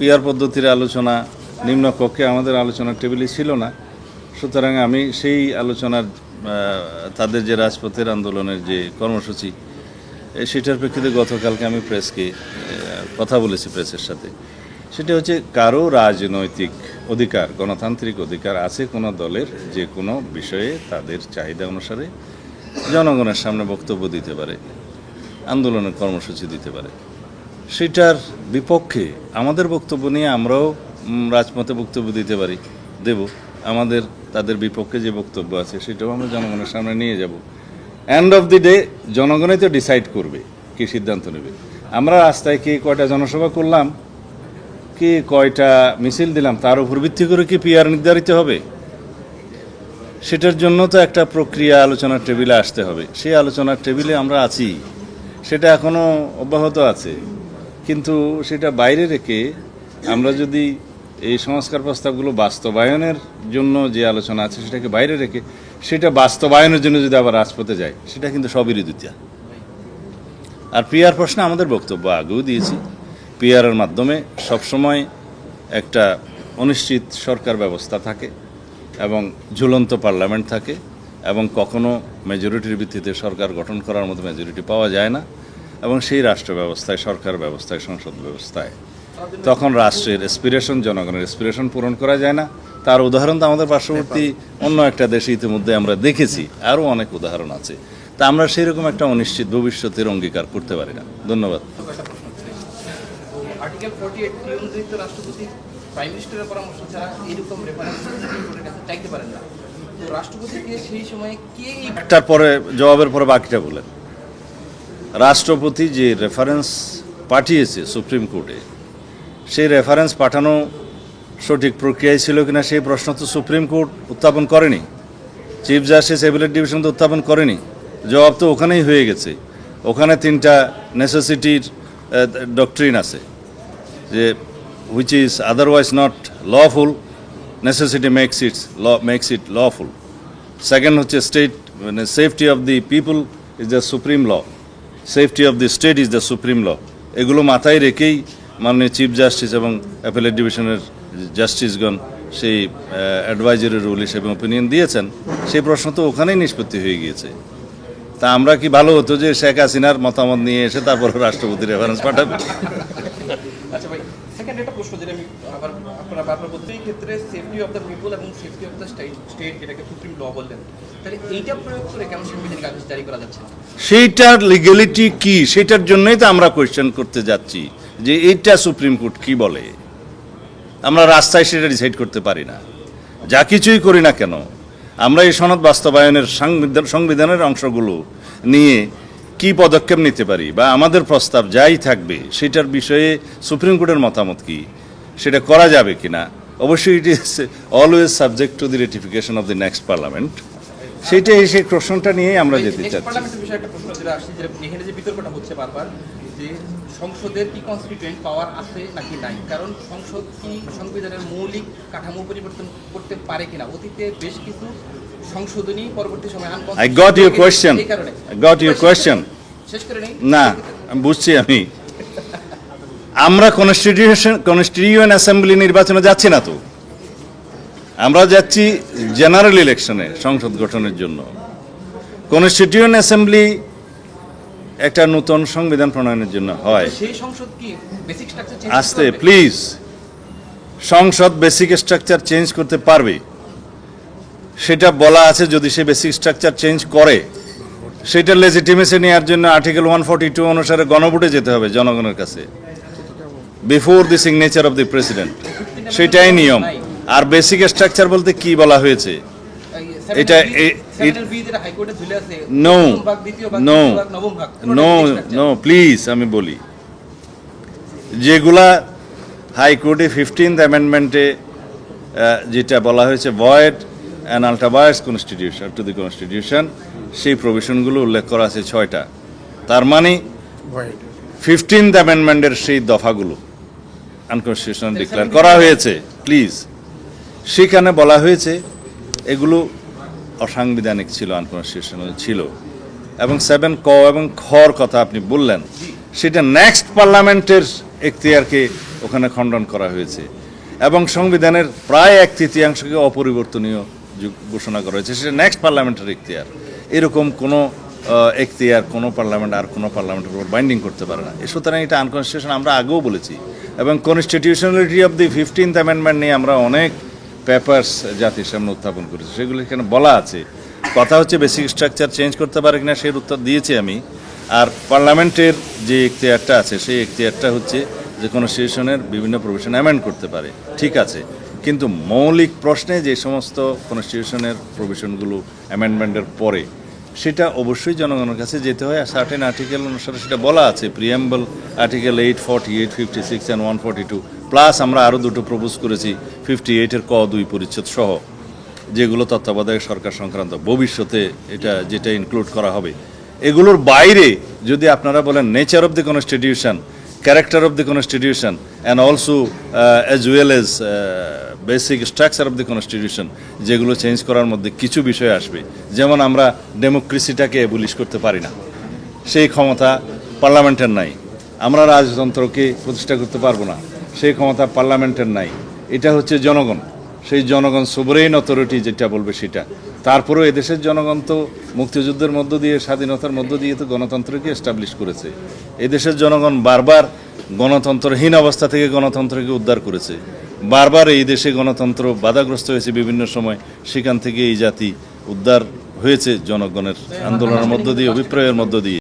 Peer পদ্ধতির আলোচনা নিম্নকক্ষে আমাদের আলোচনার টেবিলে ছিল না। সুতরাং আমি সেই আলোচনার তাদের যে রাজপথের আন্দোলনের যে কর্মসূচি সেটার প্রেক্ষিতে গতকালকে আমি প্রেসকে কথা বলেছি প্রেসের সাথে। সেটা হচ্ছে কারও রাজনৈতিক অধিকার, গণতান্ত্রিক অধিকার আছে কোনো দলের যে কোনো বিষয়ে তাদের চাহিদা অনুসারে জনগণের সামনে বক্তব্য দিতে পারে, আন্দোলনের কর্মসূচি দিতে পারে। সেটার বিপক্ষে আমাদের বক্তব্য নিয়ে আমরাও রাজপথে বক্তব্য দিতে পারি, দেব। আমাদের, তাদের বিপক্ষে যে বক্তব্য আছে সেটাও আমরা জনগণের সামনে নিয়ে যাব। এন্ড অফ দি ডে জনগণই তো ডিসাইড করবে কি সিদ্ধান্ত নেবে। আমরা রাস্তায় কে কয়টা জনসভা করলাম, কে কয়টা মিছিল দিলাম, তার উপর ভিত্তি করে কি পিআর নির্ধারিত হবে? সেটার জন্য তো একটা প্রক্রিয়া আলোচনার টেবিলে আসতে হবে। সেই আলোচনার টেবিলে আমরা আছি। সেটা এখনও অব্যাহত আছে। কিন্তু সেটা বাইরে রেখে আমরা যদি এই সংস্কার প্রস্তাবগুলো বাস্তবায়নের জন্য যে আলোচনা আছে সেটাকে বাইরে রেখে সেটা বাস্তবায়নের জন্য যদি আবার রাজপথে যায়, সেটা কিন্তু সবই দুতিয়া আর পিআর প্রশ্নে আমাদের বক্তব্য আগেও দিয়েছি পিআরের মাধ্যমে সবসময় একটা অনিশ্চিত সরকার ব্যবস্থা থাকে এবং ঝুলন্ত পার্লামেন্ট থাকে এবং কখনো মেজরিটির ভিত্তিতে সরকার গঠন করার মতো মেজরিটি পাওয়া যায় না। এবং সেই রাষ্ট্র ব্যবস্থায় সরকার ব্যবস্থায় সংসদ ব্যবস্থায়। তখন রাষ্ট্রের এসপিরেশন জনগণের এসপিরেশন পূরণ করা যায় না। তার উদাহরণ তো আমাদের পার্শ্ববর্তী অন্য একটা দেশে ইতিমধ্যে আমরা দেখেছি। আরও অনেক উদাহরণ আছে। তা আমরা সেরকম একটা অনিশ্চিত ভবিষ্যতের অঙ্গীকার করতে পারি না। ধন্যবাদ। আর্টিকেল ফোর্টি এইট অনুযায়ী রাষ্ট্রপতি প্রাইম মিনিস্টারের পরামর্শ ছাড়া এরকম রেফারেন্স কাছে চাইতে পারেন না। তো রাষ্ট্রপতিকে সেই সময় কে একটার পরে জবাবের পরে বাকিটা বলেন রাষ্ট্রপতি যে রেফারেন্স পাঠিয়েছে সুপ্রিম কোর্টে সেই রেফারেন্স পাঠানো সঠিক প্রক্রিয়ায় ছিল কিনা সেই প্রশ্ন তো সুপ্রিম কোর্ট উত্থাপন করেনি। চিফ জাস্টিস এভিলেট ডিভিশন তো উত্থাপন করেনি। জবাব তো ওখানেই হয়ে গেছে। ওখানে তিনটা নেসেসিটির ডক্ট্রিন আছে, যে which is otherwise not lawful necessity makes it law makes it lawful second হচ্ছে স্টেট মানে safety of the people is the supreme law safety of the state is the supreme law এগুলো মাথায় রেখেই মাননীয় chief justice এবং appellate ডিভিশনের জাস্টিসগণ সেই advisory rule হিসেবে ওপিনিয়ন দিয়েছেন। সেই প্রশ্ন তো ওখানেই নিষ্পত্তি হয়ে গিয়েছে। তা আমরা কি ভালো হতো যে শেখ হাসিনার মতামত নিয়ে এসে তারপর রাষ্ট্রপতি রেফারেন্স পাঠাবে? একটা প্রশ্ন যেটা আমি আবার আপনারা ক্ষেত্রে সেফটি অফ দ্য পিপল এবং সেফটি অফ দ্য স্টেট যেটাকে সুপ্রিম ল বললেন, তাহলে এইটা প্রয়োগ করে কেন সাংবিধানিক আদেশ জারি করা যাচ্ছে? সেইটার লিগ্যালিটি কি? সেটার জন্যই তো আমরা কোয়েশ্চেন করতে যাচ্ছি যে এইটা সুপ্রিম কোর্ট কি বলে? আমরা রাস্তায় সেটা ডিসাইড করতে পারি না। যা কিছুই করি না কেন, আমরা এই সনদ বাস্তবায়নের সংবিধানের অংশগুলো নিয়ে কি পদক্ষেপ নিতে পারি বা আমাদের প্রস্তাব যাই থাকবে সেটার বিষয়ে সুপ্রিম কোর্টের মতামত কি? সেটা করা যাবে কি না অবশ্যই it is always subject to the ratification of the next parliament সেটাই সেই প্রশ্নটা নিয়েই আমরা যেতে চাচ্ছি। যে সংসদের কি কনস্টিটিউয়েন্ট পাওয়ার আছে নাকি নাই? কারণ সংসদ কি সংবিধানের মৌলিক কাঠামো পরিবর্তন করতে পারে কিনা? অতীতে বেশ কিছু সংশোধনী পরবর্তী সময় your question. এই কারণে। I got your শেষ করে নেই না আমি বুঝছি আমি। আমরা কনস্টিটিউশন কনস্টিটিউয়েন্ট অ্যাসেম্বলি নির্বাচনে যাচ্ছি না তো। আমরা যাচ্ছি জেনারেল ইলেকশনে সংসদ গঠনের জন্য। কনস্টিটিউয়েন্ট অ্যাসেম্বলি একটা নতুন সংবিধান প্রণয়নের জন্য হয়। আসতে প্লিজ সংসদ বেসিক স্ট্রাকচার চেঞ্জ করতে পারবে। সেটা বলা আছে যদি সে বেসিক স্ট্রাকচার চেঞ্জ করে। সেটা লেজিটিমেসি নেওয়ার জন্য আর্টিকেল ওয়ান ফর্টি টু অনুসারে গণভোটে যেতে হবে জনগণের কাছে। Before the signature of the president সেটাই নিয়ম। আর বেসিক স্ট্রাকচার বলতে কি বলা হয়েছে? এটা এ- সেন্ট্রাল বি যেটা হাইকোর্টে ঝুলে আছে নো প্রথম ভাগ দ্বিতীয় ভাগ নো তৃতীয় ভাগ নবম ভাগ নো নো প্লিজ আমি বলি। যেগুলা হাইকোর্টে ফিফটিন্থ অ্যামেন্ডমেন্টে যেটা বলা হয়েছে void and ultra vires constitution to the constitution সেই প্রভিশনগুলো উল্লেখ করা আছে ছয়টা। তার মানে ফিফটিন্থ অ্যামেন্ডমেন্টের সেই দফাগুলো আনকনস্টিটিউশনাল ডিক্লেয়ার করা হয়েছে প্লিজ সেখানে বলা হয়েছে এগুলো অসাংবিধানিক ছিল, আনকনস্টিটিউশনাল ছিল। এবং সেভেন ক এবং খর কথা আপনি বললেন, সেটা নেক্সট পার্লামেন্টের এখতিয়ারকে ওখানে খণ্ডন করা হয়েছে। এবং সংবিধানের প্রায় এক তৃতীয়াংশকে অপরিবর্তনীয় যু- ঘোষণা করা হয়েছে, সেটা নেক্সট পার্লামেন্টের ইখতিয়ার এরকম কোনো এখতিয়ার কোনো পার্লামেন্ট আর কোনো পার্লামেন্টের উপর বাইন্ডিং করতে পারে না। সুতরাং এটা আনকনস্টিটিউশন আমরা আগেও বলেছি। এবং constitutionality of the fifteenth amendment নিয়ে আমরা অনেক পেপার্স জাতির সামনে উত্থাপন করেছি, সেগুলো এখানে বলা আছে। কথা হচ্ছে বেসিক স্ট্রাকচার চেঞ্জ করতে পারে কিনা সেই উত্তর দিয়েছি আমি। আর পার্লামেন্টের যে এখতিয়ারটা আছে, সেই এখতিয়ারটা হচ্ছে যে কনস্টিটিউশনের বিভিন্ন প্রভিশন অ্যামেন্ড করতে পারে। ঠিক আছে। কিন্তু মৌলিক প্রশ্নে যে সমস্ত কনস্টিটিউশনের প্রভিশনগুলো অ্যামেন্ডমেন্টের পরে, সেটা অবশ্যই জনগণের কাছে যেতে হয়। আর সার্টেন আর্টিকেল অনুসারে সেটা বলা আছে। Preamble article eight forty eight fifty six and one forty two plus আমরা আরও দুটো প্রপোজ করেছি। ফিফটি এইটের ক দুই পরিচ্ছেদ সহ যেগুলো তত্ত্বাবধায়ক সরকার সংক্রান্ত। ভবিষ্যতে এটা যেটা ইনক্লুড করা হবে। এগুলোর বাইরে যদি আপনারা বলেন nature of the constitution character of the constitution and also as well as basic structure of the constitution যেগুলো চেঞ্জ করার মধ্যে কিছু বিষয় আসবে। যেমন আমরা ডেমোক্রেসিটাকে এবুলিশ করতে পারি না। সেই ক্ষমতা পার্লামেন্টের নাই। আমরা রাজতন্ত্রকে প্রতিষ্ঠা করতে পারব না। সেই ক্ষমতা পার্লামেন্টের নাই। এটা হচ্ছে জনগণ। সেই জনগণ সোবরেইন অথরিটি যেটা বলবে সেটা। তারপরেও এদেশের জনগণ তো মুক্তিযুদ্ধের মধ্য দিয়ে, স্বাধীনতার মধ্য দিয়ে তো গণতন্ত্রকে এস্টাবলিশ করেছে। এদেশের জনগণ বারবার গণতন্ত্রহীন অবস্থা থেকে গণতন্ত্রকে উদ্ধার করেছে। বারবার এই দেশে গণতন্ত্র বাধাগ্রস্ত হয়েছে বিভিন্ন সময়। সেখান থেকে এই জাতি উদ্ধার হয়েছে জনগণের আন্দোলনের মধ্য দিয়ে, অভিপ্রায়ের মধ্য দিয়ে।